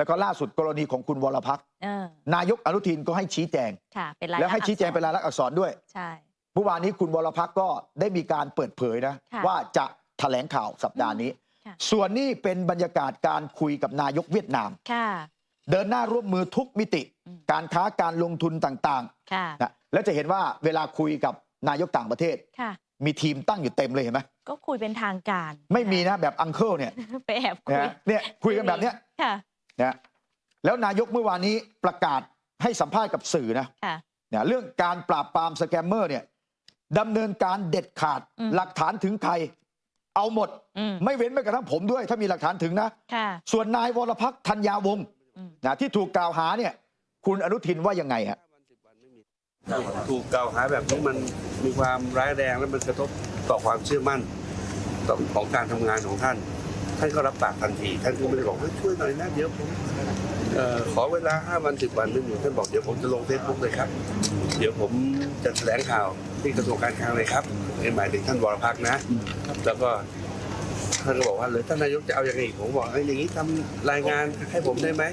แล้วก็ล่าสุดกรณีของคุณวรพักษ์เออนายกอนุทินก็ให้ชี้แจง ค่ะ เป็นรายแล้วให้ลักษณ์ชี้แจงอักษรเป็นรายลักษณ์อักษรด้วยใช่ เมื่อวานนี้คุณวรพักษ์ก็ได้มีการเปิดเผยนะค่ะว่าจะแถลงข่าวสัปดาห์นี้ ค่ะ ส่วนนี้เป็นบรรยากาศการคุยกับนายกเวียดนาม ค่ะ เดินหน้าร่วมมือทุกมิติ อืม การค้าการลงทุนต่างค่ะ ๆนะแล้วจะเห็นว่าเวลาคุยกับนายกต่างประเทศ ค่ะ มีทีมตั้งอยู่เต็มเลยเห็นไหมก็คุยเป็นทางการไม่มีนะแบบอังเคิลเนี่ยไปแอบคุนะยฮะเนี่ยคุยกันแบบเนี้ย ค่ะ นะแล้วนายกเมื่อวานนี้ประกาศให้สัมภาษณ์กับสื่อนะค่ะเนี่ยเรื่องการปราบปรามสแกมเมอร์เนี่ยดำเนินการเด็ดขาดอืมหลักฐานถึงใคร เอาหมดอืมไม่เว้นแม้กระทั่งผมด้วย ถ้ามีหลักฐานถึงนะค่ะส่วนนายวรพักษ์ธัญญาวงศ์อืมนะที่ถูกกล่าวหาเนี่ย คุณอนุทินว่ายังไงฮะถูกกล่าวหาแบบนี้มันมีความร้ายแรงและมันกระทบต่อความเชื่อมั่นต่อของการทำงานของท่าน ท่านก็รับปากทันทีท่านก็ไม่ได้บอกช่วยหน่อยนะเดี๋ยวผมออขอเวลาห้าวันสิบวันไม่มีท่านบอกเดี๋ยวผมจะลงเฟซบุ๊กเลยครับ เดี๋ยวผมจะแถลงข่าวที่กระทรวงการคลังเลยครับในหมายถึงท่านวรพักนะ แล้วก็ท่านก็บอกว่าเลยท่านนายกจะเอาอย่างไรผมบอกอ้ยอย่างนี้ทำรายงานให้ผมได้ไหม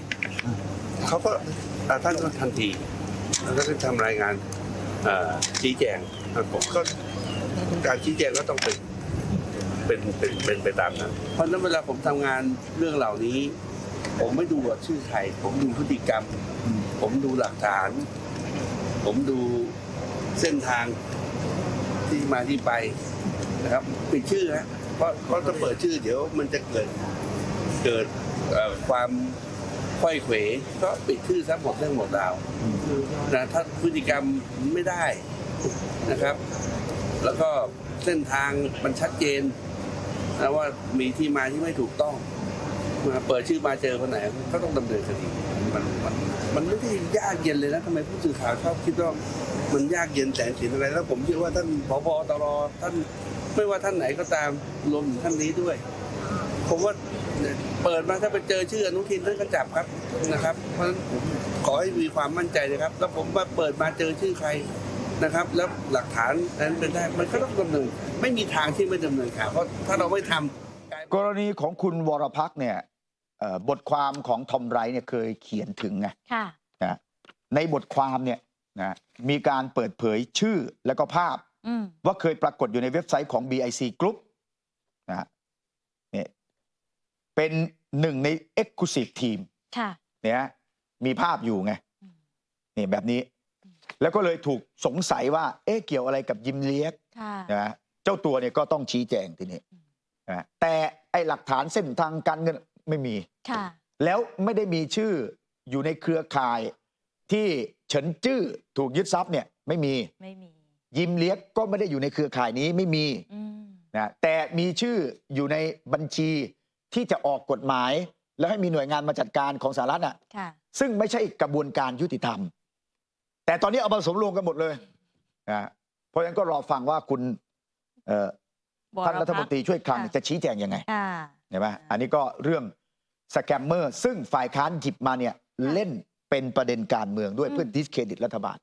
เขาก็อ่ท่านก็ทันทีแล้วก็ทำรายงานชี้แจงผมก็การชี้แจงก็ต้องเป็น เป็นเป็นเป็นไปตามนั้น เพราะฉะนั้นเวลาผมทำงานเรื่องเหล่านี้ ผมไม่ดูว่าชื่อใครผมดูพฤติกรรม ผมดูหลักฐาน ผมดูเส้นทางที่มาที่ไปนะครับปิดชื่อฮะเพราะเพราะถ้าเปิดชื่อ เดี๋ยวมันจะเกิดเกิดความค่อยเขวก็ปิดชื่อซะหมดเรื่องหมดราวนะถ้าพฤติกรรมไม่ได้นะครับ แล้วก็เส้นทางมันชัดเจน นะว่ามีที่มาที่ไม่ถูกต้องมาเปิดชื่อมาเจอคนไหนก็ต้องดำเนินคดีมันมันมันไม่ได้ยากเย็นเลยนะทำไมผู้สื่อข่าวชอบคิดว่ามันยากเย็นแสนเข็นอะไร แล้วผมเชื่อว่าท่านผบตรท่านไม่ว่าท่านไหนก็ตามรวมถึงท่านนี้ด้วย ผมว่าเปิดมาถ้าไปเจอชื่ออนุทินท่านก็จับครับนะครับ เพราะฉะนั้นผมขอให้มีความมั่นใจเลยครับ แล้วผมมาเปิดมาเจอชื่อใคร นะครับ แล้วหลักฐานนั้นเป็นได้มันก็ต้องดำเนินไม่มีทางที่ไม่ดำเนินการเพราะถ้าเราไม่ทำกลายกรณีของคุณวรพักษ์เนี่ยเอ่อบทความของทอมไรท์เนี่ยเคยเขียนถึงไง ค่ะ นะในบทความเนี่ยนะมีการเปิดเผยชื่อแล้วก็ภาพ อืม ว่าเคยปรากฏอยู่ในเว็บไซต์ของ BIC Group นะฮะเนี่ยเป็นหนึ่งใน Exclusive Team ค่ะ เนี่ยมีภาพอยู่ไงอืม นี่แบบนี้ แล้วก็เลยถูกสงสัยว่า เอ๊ะเกี่ยวอะไรกับยิมเลียกค่ะนะฮะเจ้าตัวเนี่ยก็ต้องชี้แจงทีนี้นะฮะแต่ไอหลักฐานเส้นทางการเงินไม่มี ค่ะ แล้วไม่ได้มีชื่ออยู่ในเครือข่ายที่เฉินจื้อถูกยึดทรัพย์เนี่ยไม่มี ไม่มี ยิมเลียกก็ไม่ได้อยู่ในเครือข่ายนี้ไม่มีอืมนะแต่มีชื่ออยู่ในบัญชีที่จะออกกฎหมาย แล้วให้มีหน่วยงานมาจัดการของสหรัฐอะ ค่ะ ซึ่งไม่ใช่กระบวนการยุติธรรม แต่ตอนนี้เอามาสมรวมกันหมดเลยนะเพราะฉะนั้นก็รอฟังว่าคุณเอ่อท่านรัฐมนตรีช่วยคลังค่ะจะชี้แจงยังไงค่ะเห็นไหมอันนี้ก็เรื่องสแกมเมอร์ซึ่งฝ่ายค้านหยิบมาเนี่ยเล่นเป็นประเด็นการเมืองด้วยอืมเพื่อดิสเครดิตรัฐบาล